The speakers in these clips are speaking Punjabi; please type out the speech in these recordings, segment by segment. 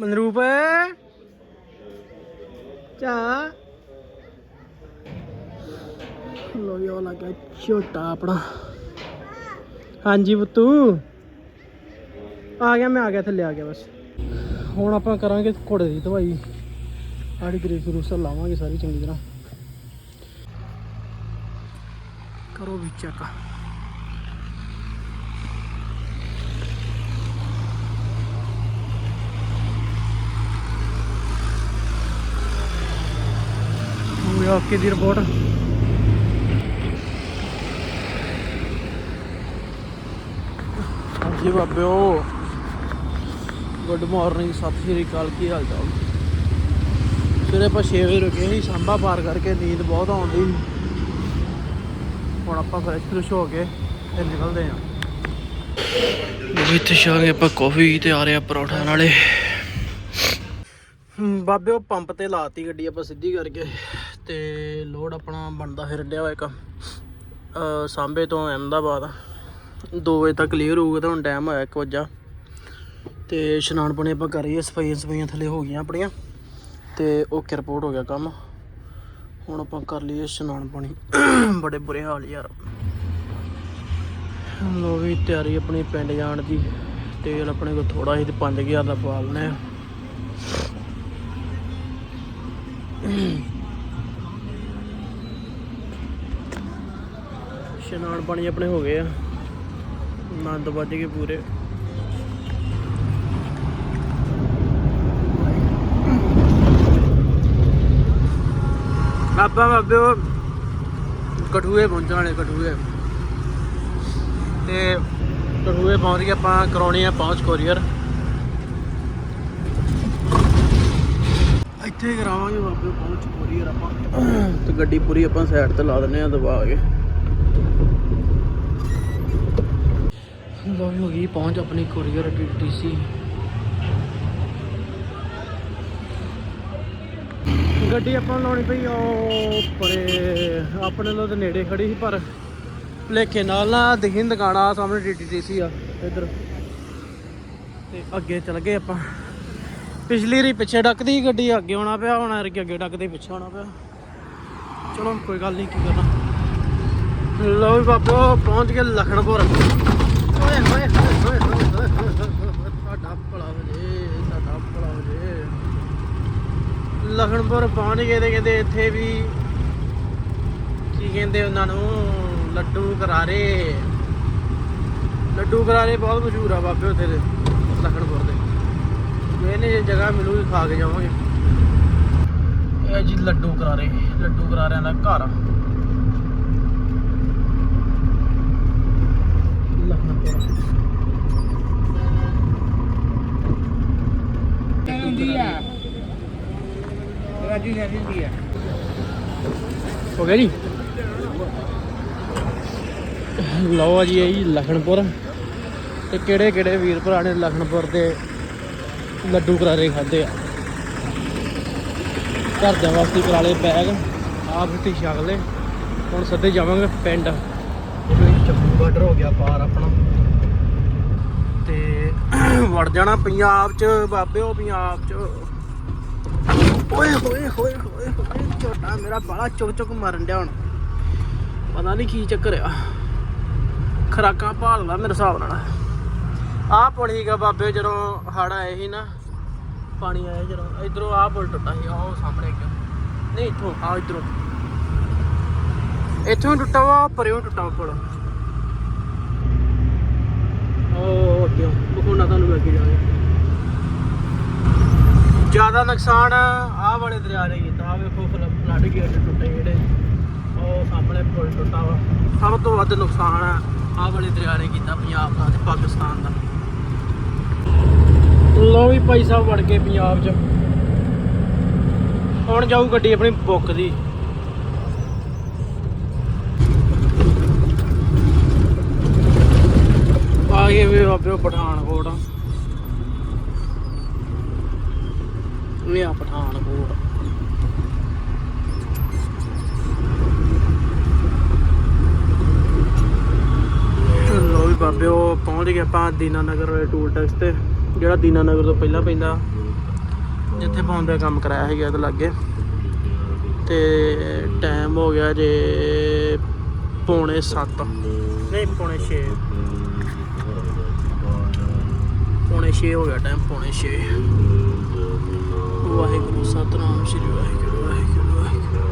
ਮਨਰੂਪ। ਚਾ। ਲੋ ਵੀ ਲੱਗਾ ਛੋਟਾ ਆਪਣਾ। ਹਾਂਜੀ ਬੁੱਤੂ ਆ ਗਿਆ, ਮੈਂ ਆ ਗਿਆ, ਥੱਲੇ ਆ ਗਿਆ ਬਸ। ਹੁਣ ਆਪਾਂ ਕਰਾਂਗੇ ਘੋੜੇ ਦੀ ਦਵਾਈ ਆੜੀ ਗਰੀਸ ਗਰੂਸ ਲਾਵਾਂਗੇ ਸਾਰੀ ਚੰਗੀ ਤਰ੍ਹਾਂ। ਕਰੋ ਵੀ ਚੈੱਕ ਓਕੇ ਦੀ ਰਿਪੋਰਟ ਹਾਂਜੀ ਬਾਬਿਓ ਗੁੱਡ ਮਾਰਨਿੰਗ ਸਤਿ ਸ਼੍ਰੀ ਅਕਾਲ ਕੀ ਹਾਲ ਚਾਲ? ਸਵੇਰੇ ਆਪਾਂ 6 ਵਜੇ ਰੁਕੇ ਸੀ ਸਾਂਬਾ ਪਾਰ ਕਰਕੇ ਨੀਂਦ ਬਹੁਤ ਆਉਂਦੀ ਹੁਣ ਆਪਾਂ ਫਰੈਸ਼ ਫਰੈਸ਼ ਹੋ ਕੇ ਤੇ ਨਿਕਲਦੇ ਆਂ ਇੱਥੇ ਸ਼ਾਂਗੇ ਆਪਾਂ ਕਾਫੀ ਤੇ ਆ ਰਹੇ ਪਰੌਠਾ ਨਾਲੇ। ਬਾਬੇ ਉਹ ਪੰਪ ਤੇ ਲਾਤੀ ਗੱਡੀ ਆਪਾਂ ਸਿੱਧੀ ਕਰਕੇ। ਤੇ ਲੋਡ ਆਪਣਾ ਬਣਦਾ ਫਿਰ ਡਿਆ ਹੋਇਆ ਇੱਕ ਸਾਂਬੇ ਤੋਂ ਅਹਿਮਦਾਬਾਦ। 2 ਵਜੇ ਤੱਕ ਕਲੀਅਰ ਹੋਊਗਾ, ਤਾਂ ਹੁਣ ਟਾਈਮ ਹੋਇਆ 1 ਵਜਾ। ਤੇ ਇਸ਼ਨਾਨ ਪਾਣੀ ਆਪਾਂ ਕਰ ਰਹੀਏ ਸਫਾਈਆਂ ਸਫਾਈਆਂ ਥੱਲੇ ਹੋ ਗਈਆਂ ਆਪਣੀਆਂ। ਤੇ ਓਕੇ ਰਿਪੋਰਟ ਹੋ ਗਿਆ ਕੰਮ। ਹੁਣ ਆਪਾਂ ਕਰ ਲਈਏ ਇਸ਼ਨਾਨ ਪਾਣੀ। ਬੜੇ ਬੁਰੇ ਹਾਲ ਯਾਰ। ਲੋ ਵੀ ਤਿਆਰੀ ਆਪਣੀ ਪਿੰਡ ਜਾਣ ਦੀ। ਤੇਲ ਆਪਣੇ ਕੋਲ ਥੋੜਾ ਸੀ ਤੇ 5000 ਦਾ ਪਾ ਲੈਣੇ ਇਸ਼ਨਾਨ ਪਾਣੀ ਆਪਣੇ ਹੋ ਗਏ ਆ। ਆਨੰਦ ਵੱਜ ਗਏ ਪੂਰੇ। ਆਪਾਂ ਬਾਬੇ ਉਹ ਕਠੂਏ ਪਹੁੰਚਣ ਵਾਲੇ, ਕਠੂਏ। ਤੇ ਕਠੂਏ ਪਹੁੰਚ ਕੇ ਆਪਾਂ ਕਰਾਉਣੀ ਆ ਪਹੁੰਚ ਕੋਰੀਅਰ ਇੱਥੇ ਕਰਾਵਾਂਗੇ ਬਾਬੇ, ਪਹੁੰਚ ਕੋਰੀਅਰ ਆਪਾਂ। ਤੇ ਗੱਡੀ ਪੂਰੀ ਆਪਾਂ ਸਾਈਡ ਤੇ ਲਾ ਦਿੰਨੇ ਆ, ਦਬਾ ਕੇ। ਲੋ ਹੋ ਗਈ ਪਹੁੰਚ ਆਪਣੀ ਕੋਰੀਅਰ ਟੀਸੀ ਗੱਡੀ ਆਪਾਂ ਲਾਉਣੀ ਪਈ, ਉਹ ਪਰੇ ਆਪਣੇ ਲੋ ਤੇ ਨੇੜੇ ਖੜੀ ਸੀ, ਪਰ ਲੇਖੇ ਨਾਲ ਨਾ ਦਿਖੀ ਨੀ ਦੁਕਾਨ ਆ ਸਾਹਮਣੇ ਟੀਟੀਸੀ ਆ, ਇੱਧਰ। ਤੇ ਅੱਗੇ ਚੱਲ ਗਏ ਆਪਾਂ। ਪਿਛਲੀ ਰੀ ਪਿੱਛੇ ਡੱਕਦੀ ਸੀ ਗੱਡੀ, ਅੱਗੇ ਆਉਣਾ ਪਿਆ, ਹੁਣ ਐਰ ਅੱਗੇ ਡੱਕਦੇ ਪਿੱਛੇ ਆਉਣਾ ਪਿਆ। ਚਲੋ, ਕੋਈ ਗੱਲ ਨਹੀਂ ਕੀ ਕਰਨਾ। ਲੋ ਵੀ ਬਾਬੋ, ਪਹੁੰਚ ਗਏ ਲਖਣਪੁਰ ਓਏ ਹੋਏ ਹੋਏ ਹੋਏ ਹੋਏ ਤੁਹਾਡਾ ਭਲਾ ਹੋ ਜੇ ਤੁਹਾਡਾ ਭਲਾ ਹੋ ਜੇ। ਲਖਣਪੁਰ ਪਹੁੰਚ ਗਏ ਤੇ ਕਹਿੰਦੇ ਇੱਥੇ ਵੀ ਕੀ ਕਹਿੰਦੇ ਉਹਨਾਂ ਨੂੰ, ਲੱਡੂ ਕਰਾਰੇ। ਲੱਡੂ ਕਰਾਰੇ ਬਹੁਤ ਮਸ਼ਹੂਰ ਆ ਬਾਬੇ ਉੱਥੇ ਦੇ ਲਖਣਪੁਰ ਦੇ। ਇਹਨੇ ਜੇ ਜਗ੍ਹਾ ਮਿਲੂਗੀ ਖਾ ਕੇ ਜਾਵਾਂਗੇ। ਇਹ ਜੀ ਲੱਡੂ ਕਰਾਰੇ, ਲੱਡੂ ਕਰਾਰਿਆਂ ਦਾ ਘਰ। ਹੋ ਗਿਆ ਜੀ? ਲਓ ਜੀ ਇਹ ਜੀ ਲਖਨਪੁਰ। ਤੇ ਕਿਹੜੇ ਕਿਹੜੇ ਵੀਰ ਭਰਾ ਨੇ ਲਖਨਪੁਰ ਦੇ ਲੱਡੂ ਕਰਾਰੇ ਖਾਦੇ ਆ? ਘਰਦਿਆਂ ਵਾਸਤੇ ਕਰਾ ਲਏ ਬੈਗ ਆਪ ਰੋਟੀ ਛਕ ਲਏ। ਹੁਣ ਸੱਦੇ ਜਾਵਾਂਗੇ ਪਿੰਡ। ਚੱਪੂ ਬਾਰਡਰ ਹੋ ਗਿਆ ਪਾਰ ਆਪਣਾ। ਵੜ ਜਾਣਾ ਪੰਜਾਬ ਚ, ਬਾਬੇ ਪੰਜਾਬ ਚ। ਓਏ ਹੋਏ ਹੋਏ ਹੋਏ ਹੋਏ ਝੋਟਾ ਮੇਰਾ ਬਾਲਾ ਚੁੱਕ ਚੁੱਕ ਮਾਰਨ ਡਿਆ ਹੁਣ। ਪਤਾ ਨਹੀਂ ਕੀ ਚੱਕਰ ਆ। ਖਰਾਕਾਂ ਭਾਲਦਾ ਮੇਰੇ ਹਿਸਾਬ ਨਾਲ। ਆਹ ਪੁਲ ਸੀਗਾ ਬਾਬੇ ਜਦੋਂ ਹੜ ਆਏ ਸੀ ਨਾ, ਪਾਣੀ ਆਇਆ ਜਦੋਂ, ਇਧਰੋਂ ਆਹ ਪੁਲ ਟੁੱਟਾ ਸੀ, ਆਹ ਉਹ ਸਾਹਮਣੇ ਇੱਕ। ਨਹੀਂ, ਇੱਥੋਂ ਆ ਇਧਰੋਂ। ਇੱਥੋਂ ਟੁੱਟਾ ਵਾ ਪਰਿਓਂ ਟੁੱਟਾ ਪੁਲ ਉਹ ਅੱਗੇ ਬਖੋਣਾ ਤੁਹਾਨੂੰ ਅੱਗੇ ਜਾ ਕੇ ਜ਼ਿਆਦਾ ਨੁਕਸਾਨ ਆਹ ਵਾਲੇ ਦਰਿਆ ਨੇ ਕੀਤਾ ਆਹ ਵੇਖੋ ਫਲੱਡ ਗੇਟ ਟੁੱਟੇ ਜਿਹੜੇ। ਉਹ ਸਾਹਮਣੇ ਪੁਲ ਟੁੱਟਾ ਵਾ। ਸਭ ਤੋਂ ਵੱਧ ਨੁਕਸਾਨ ਆਹ ਵਾਲੇ ਦਰਿਆ ਨੇ ਕੀਤਾ ਪੰਜਾਬ ਦਾ ਤੇ ਪਾਕਿਸਤਾਨ ਦਾ। ਲੋ ਵੀ ਭਾਈ ਸਾਹਿਬ ਵੜ ਗਏ ਪੰਜਾਬ 'ਚ। ਹੁਣ ਜਾਊ ਗੱਡੀ ਆਪਣੀ ਬੁੱਕ ਦੀ। ਆ ਗਏ ਵੀ ਬਾਬੇ ਉਹ ਪਠਾਨਕੋਟ। ਇਹ ਆ ਪਠਾਨਕੋਟ। ਲੋ ਵੀ ਬਾਬੇ ਉਹ ਪਹੁੰਚ ਗਏ ਆਪਾਂ ਦੀਨਾ ਦੀਨਾਨਗਰ ਟੂਲ ਟੈਕਸ ਤੇ, ਜਿਹੜਾ ਦੀਨਾ ਨਗਰ ਤੋਂ ਪਹਿਲਾਂ ਪੈਂਦਾ, ਜਿੱਥੇ ਪਾਉਂਦੇ ਕੰਮ ਕਰਾਇਆ ਹੈਗਾ ਇਹਦੇ ਲਾਗੇ। ਤੇ ਟਾਈਮ ਹੋ ਗਿਆ ਜੇ ਪੌਣੇ 7 ਨਹੀਂ, ਪੌਣੇ 6 ਪੌਣੇ 6 ਹੋ ਗਿਆ ਟਾਈਮ ਪੌਣੇ 6 ਵਾਹਿਗੁਰੂ ਸਤਨਾਮ ਸ੍ਰੀ ਵਾਹਿਗੁਰੂ ਵਾਹਿਗੁਰੂ ਵਾਹਿਗੁਰੂ।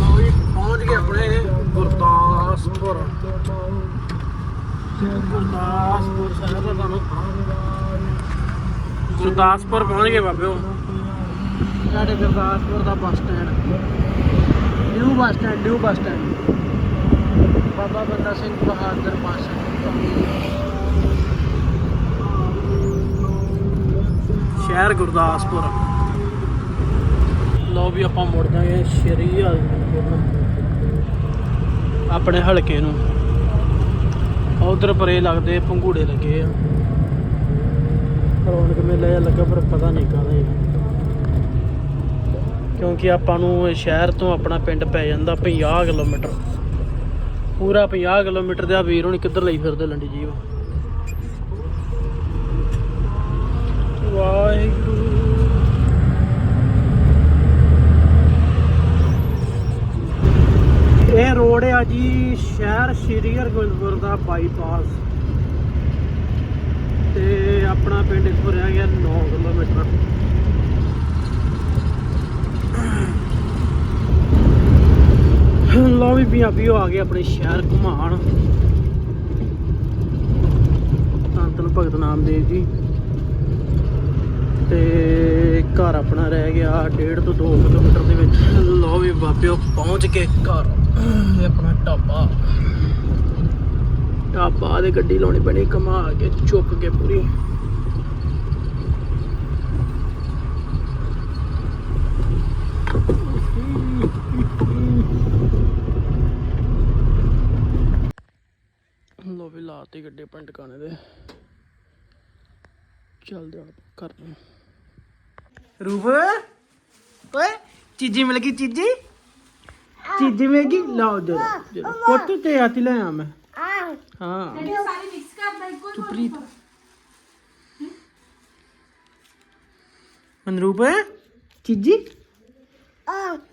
ਲਓ ਜੀ, ਪਹੁੰਚ ਗਏ ਆਪਣੇ ਗੁਰਦਾਸਪੁਰ। ਗੁਰਦਾਸਪੁਰ ਸਾਹਿਬ ਦਾ ਤੁਹਾਨੂੰ ਗੁਰਦਾਸਪੁਰ ਪਹੁੰਚ ਗਏ ਬਾਬਿਓ। ਸਾਡੇ ਗੁਰਦਾਸਪੁਰ ਦਾ bus stand. New bus stand new bus stand. Baba Banda Singh Bahadur ਬੱਸ ਸ਼ਹਿਰ ਗੁਰਦਾਸਪੁਰ। ਲਓ ਵੀ ਆਪਾਂ ਮੁੜ ਜਾਗੇ ਸ਼੍ਰੀ ਹਰਿਮੰਦਰ ਆਪਣੇ ਹਲਕੇ ਨੂੰ। ਉਧਰ ਪਰੇ ਲੱਗਦੇ ਪੰਘੂੜੇ ਲੱਗੇ ਆ। ਰੌਣਕ ਮੇਲਾ ਜਿਹਾ ਲੱਗਾ, ਪਰ ਪਤਾ ਨਹੀਂ ਕਾਹਦਾ ਕਿਉਂਕਿ ਆਪਾਂ ਨੂੰ ਸ਼ਹਿਰ ਤੋਂ ਆਪਣਾ ਪਿੰਡ ਪੈ ਜਾਂਦਾ 50 ਕਿਲੋਮੀਟਰ। ਪੂਰਾ 50 ਕਿਲੋਮੀਟਰ ਦੇ ਵੀਰ ਹੁਣ ਕਿੱਧਰ ਲਈ ਫਿਰਦੇ ਲੰਡੀ ਜੀਵ? ਵਾਹਿਗੁਰੂ। ਇਹ ਰੋਡ ਆ ਜੀ ਸ਼ਹਿਰ ਸ਼੍ਰੀ ਹਰਗੋਬਿੰਦਪੁਰ ਦਾ ਬਾਈਪਾਸ। ਤੇ ਆਪਣਾ ਪਿੰਡ ਇੱਥੋਂ ਰਹਿ ਗਿਆ 9 ਕਿਲੋਮੀਟਰ। ਲਓ ਵੀ ਪੰਜਾਬੀਓ ਆ ਗਏ ਆਪਣੇ ਸ਼ਹਿਰ ਘੁਮਾਣ। ਧੰਨ ਧੰਨ ਭਗਤ ਨਾਮਦੇਵ ਜੀ। ਤੇ ਘਰ ਆਪਣਾ ਰਹਿ ਗਿਆ 1.5 ਤੋਂ 2 ਕਿਲੋਮੀਟਰ ਦੇ ਵਿੱਚ। ਲਓ ਵੀ ਬਾਬਿਓ ਪਹੁੰਚ ਕੇ ਘਰ। ਇਹ ਆਪਣਾ ਢਾਬਾ। ਢਾਬਾ ਦੇ ਗੱਡੀ ਲਾਉਣੀ ਪੈਣੀ, ਕਮਾ ਕੇ ਚੁੱਕ ਕੇ ਪੂਰੀ ਲੋ ਵੀ ਲਾਤੀ ਗੱਡੀ ਆਪਣੇ ਟਿਕਾਣੇ ਦੇ। ਚੱਲਦੇ ਆ ਕਰ ਰੂਪ ਓਏ ਚੀਜੀ ਮਿਲ ਗਈ ਚੀਜੀ? ਚੀਜੀ ਮਿਲ ਗਈ? ਲਾਓ ਜਰਾ ਜਰਾ ਪੁੱਤ ਤੇ ਆਤੀ ਲੈ ਆ ਮੈਂ। ਹਾਂ। ਸਾਰੀ ਮਿਕਸ ਕਰਦਾ ਇੱਕੋ ਹੀ ਚੁਪਰੀਤ ਮਨਰੂਪ ਚੀਜੀ?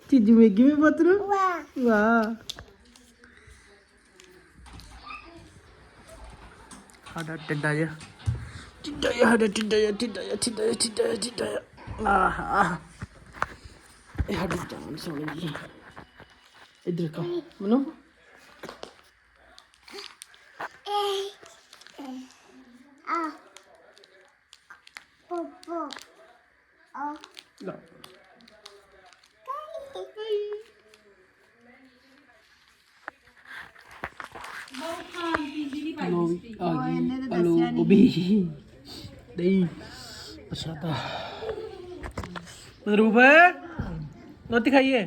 ਚੀਜੀ ਮਿਲ ਗਈ ਮੇਰੇ ਪੁੱਤ ਨੂੰ? ਵਾਹ। ਸਾਡਾ ਟਿੱਡਾ ਜਿਹਾ। ਟਿੱਡਾ ਜਿਹਾ ਸਾਡਾ ਟਿੱਡਾ ਜਿਹਾ ਟਿੱਡਾ ਜਿਹਾ ਟਿੱਡਾ ਜਿਹਾ ਟਿੱਡਾ ਜਿਹਾ ਟਿੱਡਾ ਜਿਹਾ। ਆਹ ਇਹ ਸਾਡੀ ਜਾਨ ਸੋਹਣੀ ਜੀ ਇੱਧਰ ਕਾ ਮਨੂ रूप रोती खाइए।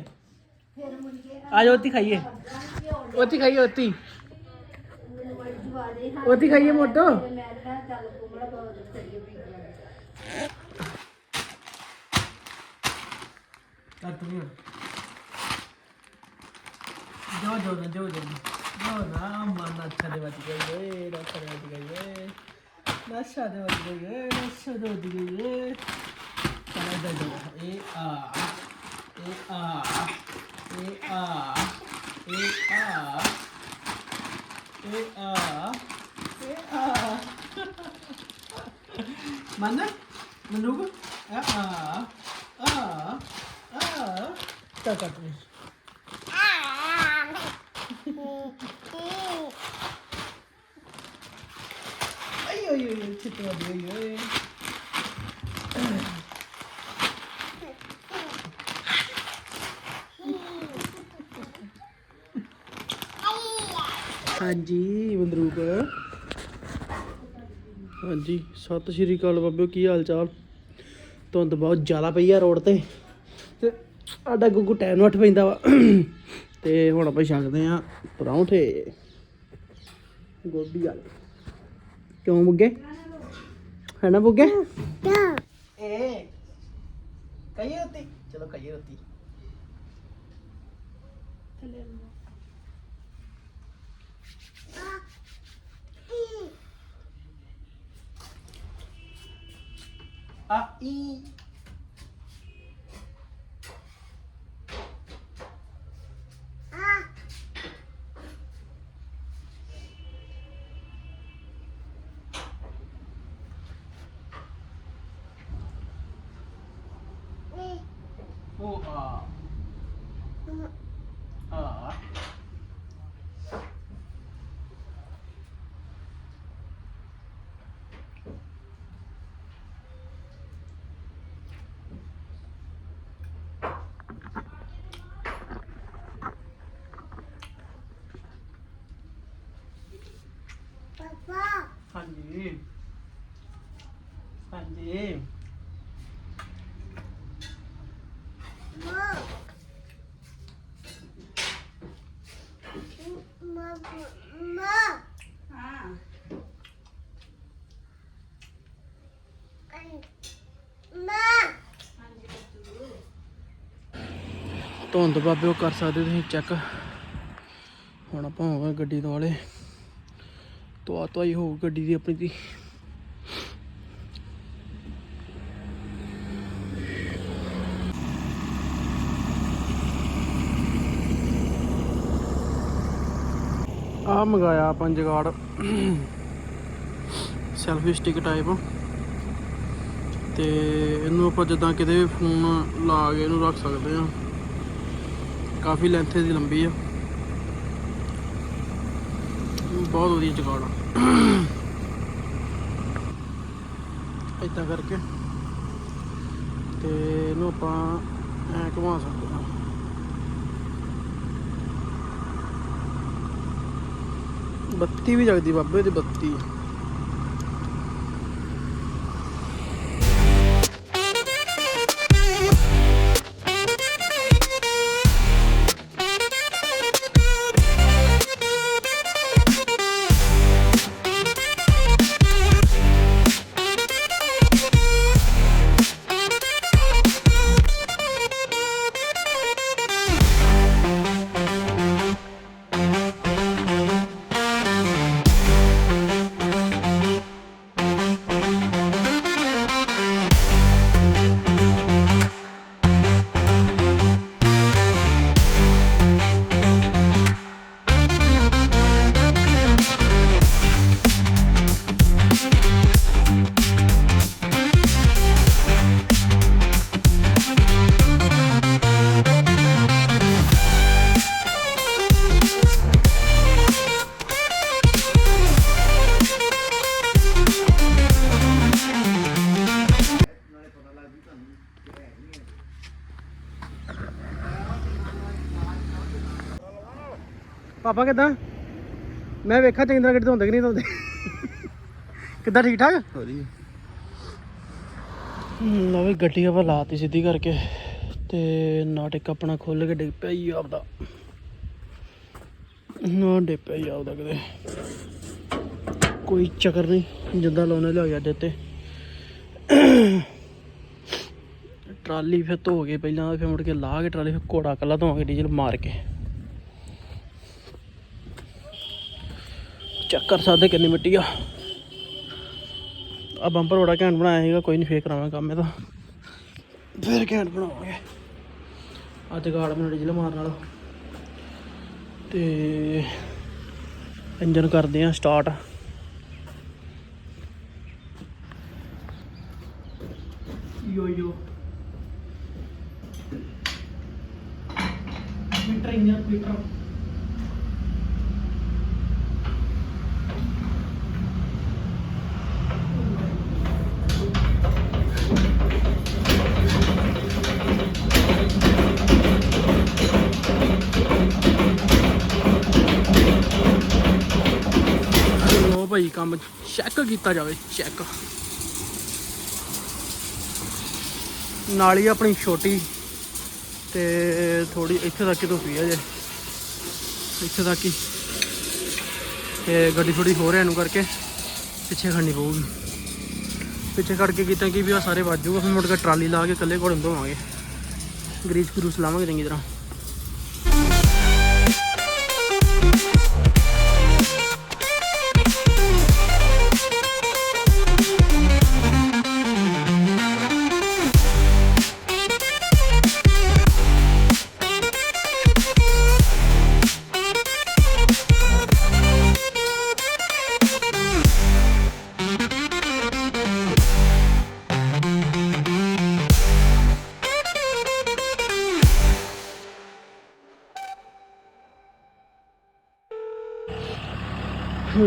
आज रोती खाइए। रोती खाइए रोती रोती खाइए मोटो। जो जो ना जो जो। जो ना मन अच्छा दे बच गई ये दे बच गई ये नशा दे बच गई ये नशा दे बच गई ये 이아 이아 이아 이아 이아 이아 맞나? 누구? 아아 아아 따따 아유 아유 아유 아유 아유 ਹਾਂਜੀ ਬੰਦਰੂਪ ਹਾਂਜੀ ਸਤਿ ਸ਼੍ਰੀ ਅਕਾਲ ਬਾਬਿਓ ਕੀ ਹਾਲ ਚਾਲ? ਧੁੰਦ ਬਹੁਤ ਜ਼ਿਆਦਾ ਪਈ ਆ ਰੋਡ ਤੇ। ਤੇ ਸਾਡਾ ਗੁੱਗੂ ਟਾਈਮ ਨੂੰ ਉੱਠ ਪੈਂਦਾ ਵਾ। ਤੇ ਹੁਣ ਆਪਾਂ ਛਕਦੇ ਆ ਪਰੌਂਠੇ। ਗੋਭੀ ਵਾਲੇ। ਕਿਉਂ ਬੁੱਗੇ ਹੈ ਨਾ ਬੁੱਗੇ ਏ ਕਹੀਏ ਰੋਟੀ? ਚਲੋ ਕਹੀਏ ਰੋਟੀ। ਆ। 嗯 ਹਾਂਜੀ ਹਾਂਜੀ ਧੁੰਦ ਬਾਬੇ ਉਹ ਕਰ ਸਕਦੇ ਤੁਸੀਂ ਚੈੱਕ ਹੁਣ ਆਪਾਂ ਹੋਵਾਂਗੇ ਗੱਡੀ ਦੁਆਲੇ। ਵਾਲੇ ਤੋਆ ਹੋ ਗੱਡੀ ਦੀ ਆਪਣੀ ਦੀ। ਆ ਮੰਗਾਇਆ ਆਪਾਂ ਜਗਾੜ। ਸੈਲਫੀ ਸਟਿਕ ਟਾਈਪ ਤੇ ਇਹਨੂੰ ਆਪਾਂ ਜਿੱਦਾਂ ਕਿਤੇ ਵੀ ਫੋਨ ਲਾ ਕੇ ਇਹਨੂੰ ਰੱਖ ਸਕਦੇ ਆ ਕਾਫੀ ਲੈਂਥ ਦੀ ਲੰਬੀ ਆ। ਬਹੁਤ ਵਧੀਆ ਜਗਾੜ ਆ। ਇਦਾਂ ਕਰਕੇ ਤੇ ਇਹਨੂੰ ਆਪਾਂ ਐ ਘੁਮਾ ਸਕਦੇ ਹਾਂ। ਬੱਤੀ ਵੀ ਜਗਦੀ ਬਾਬੇ ਦੀ ਬੱਤੀ। ਪਾਪਾ ਕਿਦਾਂ? ਮੈਂ ਵੇਖਿਆ ਚੰਗੀ ਤਰ੍ਹਾਂ ਗੱਡੀ ਧੋਂਦੇ ਕਿ ਨਹੀਂ ਧੋਂਦੇ ਕਿੱਦਾਂ ਠੀਕ ਠਾਕ? ਵਧੀਆ। ਵੀ ਗੱਡੀ ਆਪਾਂ ਲਾਤੀ ਸਿੱਧੀ ਕਰਕੇ ਤੇ ਨਾਟਕ ਆਪਣਾ ਖੁੱਲ ਕੇ ਡਿੱਗ ਪਿਆ ਹੀ ਆਪਦਾ। ਨਾ ਡਿੱਗ ਪਿਆ ਹੀ ਆਪਦਾ ਕਿਤੇ। ਕੋਈ ਚੱਕਰ ਨਹੀਂ ਜਿੱਦਾਂ ਲਾਉਣੇ ਲਿਆ ਗਿਆ ਦਿੱਤੇ ਟਰਾਲੀ ਫਿਰ ਧੋ ਕੇ ਪਹਿਲਾਂ ਫਿਰ ਮੁੜ ਕੇ ਲਾ ਕੇ ਟਰਾਲੀ ਫਿਰ ਘੋੜਾ ਕੱਲਾ ਧੋਵਾਂਗੇ ਡੀਜ਼ਲ ਮਾਰ ਕੇ। ਚੈੱਕ ਕਰ ਸਕਦੇ ਕਿੰਨੀ ਮਿੱਟੀ ਆ। ਆ ਬੰਪਰ ਬੜਾ ਘੈਂਟ ਬਣਾਇਆ ਸੀਗਾ, ਕੋਈ ਨਹੀਂ ਫੇਕ ਕਰਾਵਾਂ ਕੰਮ ਇਹਦਾ। ਫਿਰ ਘੈਂਟ ਬਣਾਵਾਂਗੇ। ਅੱਜ ਗਾੜ ਮੈਨੂੰ ਡੀਜ਼ਲ ਮਾਰਨ ਵਾਲਾ। ਤੇ ਇੰਜਨ ਕਰਦੇ ਆ ਸਟਾਰਟ ਯੋ ਯੋ। Meter engine meter. ਭਾਈ ਕੰਮ ਚੈੱਕ ਕੀਤਾ ਜਾਵੇ ਚੈੱਕ ਨਾਲੀ ਆਪਣੀ ਛੋਟੀ, ਤੇ ਥੋੜੀ ਇੱਥੇ ਤੱਕ ਹੀ ਧੁੱਪੀ ਆ ਜੇ ਇੱਥੇ ਤੱਕ ਹੀ। ਤੇ ਗੱਡੀ ਥੋੜੀ ਹੋ ਰਿਹਾ ਨੂੰ ਕਰਕੇ, ਪਿੱਛੇ ਖੜਨੀ ਪਊਗੀ। ਪਿੱਛੇ ਖੜ ਕੇ ਕੀਤਾ ਕਿ ਵੀ ਆ ਸਾਰੇ ਵੱਜ ਜੂਗਾ ਫਿਰ ਮੁੜ ਕੇ ਟਰਾਲੀ ਲਾ ਕੇ ਇਕੱਲੇ ਘੋੜੇ ਨੂੰ ਧੋਵਾਂਗੇ। ਗਰੀਸ ਗਰੂਸ ਲਾਵਾਂਗੇ ਚੰਗੀ ਤਰ੍ਹਾਂ।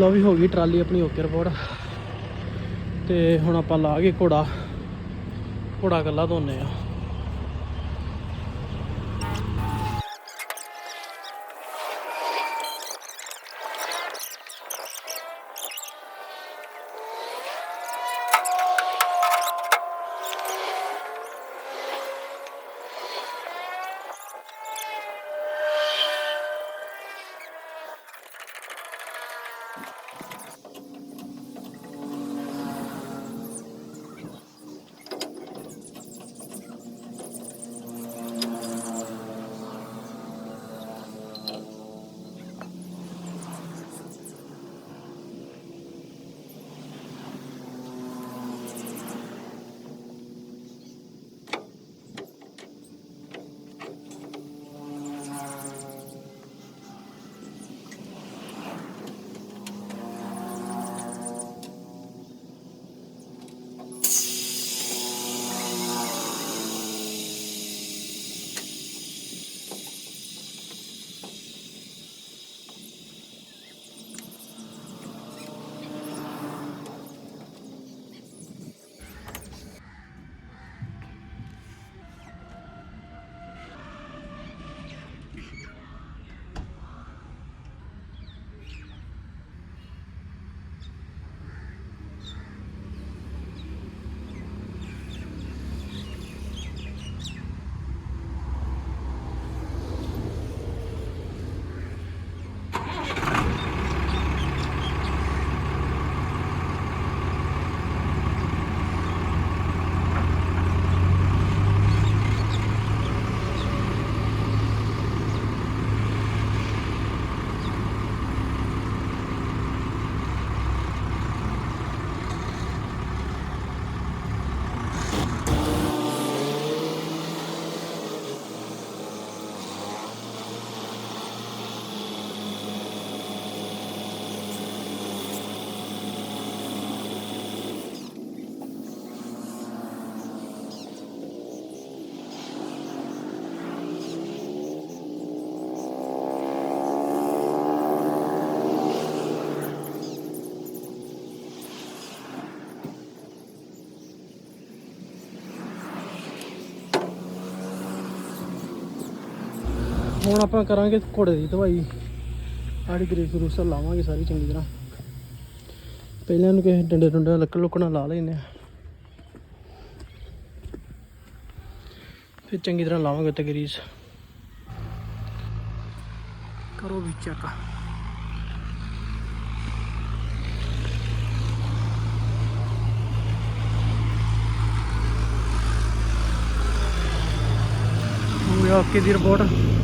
ਲਓ ਵੀ ਹੋ ਗਈ, ਟਰਾਲੀ ਆਪਣੀ ਓਕੇ ਰਿਪੋਰਟ। ਤੇ ਹੁਣ ਆਪਾਂ ਲਾ ਕੇ ਘੋੜਾ। ਘੋੜਾ ਕੱਲਾ ਧੋਨੇ ਆ। ਹੁਣ ਆਪਾਂ ਕਰਾਂਗੇ ਘੋੜੇ ਦੀ ਧਵਾਈ। ਆੜੀ ਗਰੀਸ ਗਰੂਸਰ ਲਾਵਾਂਗੇ ਸਾਰੀ ਚੰਗੀ ਤਰ੍ਹਾਂ। ਪਹਿਲਾਂ ਇਹਨੂੰ ਕਿਸੇ ਡੰਡੇ ਡੰਡੇ ਲੱਕੜ ਲੁੱਕਣਾ ਲਾ ਲੈਨੇ ਆ ਫਿਰ ਚੰਗੀ ਤਰ੍ਹਾਂ ਲਾਵਾਂਗੇ ਉੱਤੇ ਗਰੀਸ। ਕਰੋ ਵੀ ਚੈੱਕ ਓਕੇ ਦੀ ਰਿਪੋਰਟ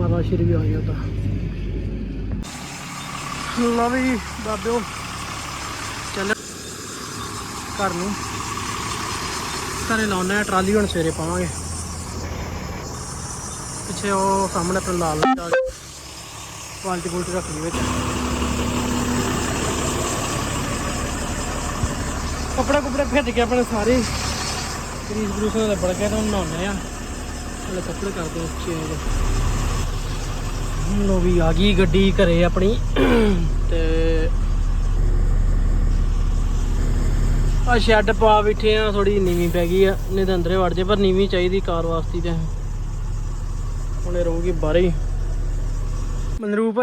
ਮਾਤਾ ਸ਼੍ਰੀ ਵੀ ਆ ਗਿਆ ਲਓ ਵੀ ਬਾਬਿਓ ਚੱਲ। ਘਰ ਨੂੰ। ਘਰੇ ਲਾਉਣਾ ਆ ਟਰਾਲੀ, ਹੁਣ ਸਵੇਰੇ ਪਾਵਾਂਗੇ। ਪਿੱਛੇ ਉਹ ਸਾਹਮਣੇ ਆਪਣਾ ਲਾਲ ਲਾਲ ਬਾਲਟੀ ਬੁਲਟੀ ਰੱਖ ਲਈ ਵਿੱਚ। ਕੱਪੜੇ ਕੁਪੜੇ ਭੇਜ ਕੇ ਆਪਣੇ ਸਾਰੇ। ਗਰੀਸ ਗਰੂਸ ਨਾਲ ਬੜ ਕੇ ਤਾਂ ਨਹਾਉਣੇ ਆ। ਚਲੋ ਕੱਪੜੇ ਕਰਦੇ ਚੇਂਜ। ਲੋ ਵੀ ਆ ਗਈ ਗੱਡੀ ਘਰੇ ਆਪਣੀ। ਤੇ ਆ ਸ਼ੈੱਡ ਪਾ ਬੈਠੇ ਆ ਥੋੜੀ ਨੀਵੀਂ ਪੈ ਗਈ ਆ। ਨਹੀਂ ਤਾਂ ਅੰਦਰੇ ਵੜ ਜੇ, ਪਰ ਨੀਵੀਂ ਚਾਹੀਦੀ ਕਾਰ ਵਾਸਤੇ ਤੇ। ਹੁਣ ਰਹੂਗੀ ਬਾਹਰ ਹੀ। ਮਨਰੂਪ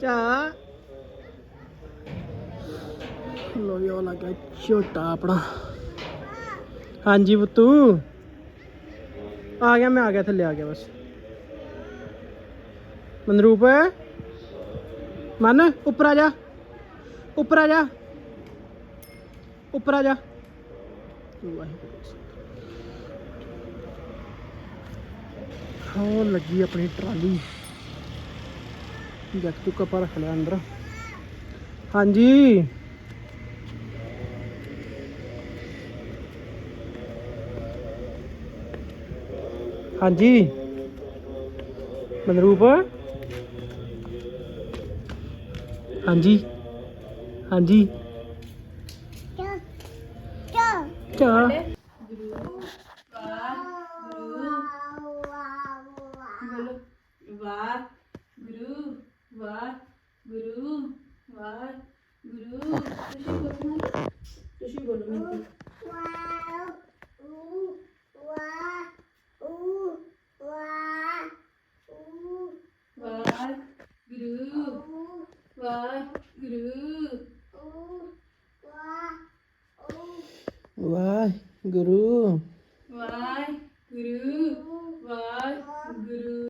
ਚਾ ਲੋ ਵੀ ਉਹ ਲੱਗਾ ਛੋਟਾ ਆਪਣਾ। ਹਾਂਜੀ ਬੁੱਤੂ ਆ ਗਿਆ, ਮੈਂ ਆ ਗਿਆ, ਥੱਲੇ ਆ ਗਿਆ ਬਸ। ਮਨਰੂਪ ਮਨ, ਉੱਪਰ ਆ ਜਾ। ਉੱਪਰ ਆ ਜਾ। ਉੱਪਰ ਆ ਜਾ। ਹੋ, ਲੱਗੀ ਆਪਣੀ ਟਰਾਲੀ। ਜੱਕ ਚੁੱਕਾ ਪਰ ਰੱਖ ਲਿਆ ਅੰਦਰ। ਹਾਂਜੀ। ਹਾਂਜੀ। ਮਨਰੂਪ। ਹਾਂਜੀ। ਹਾਂਜੀ। ਚਾ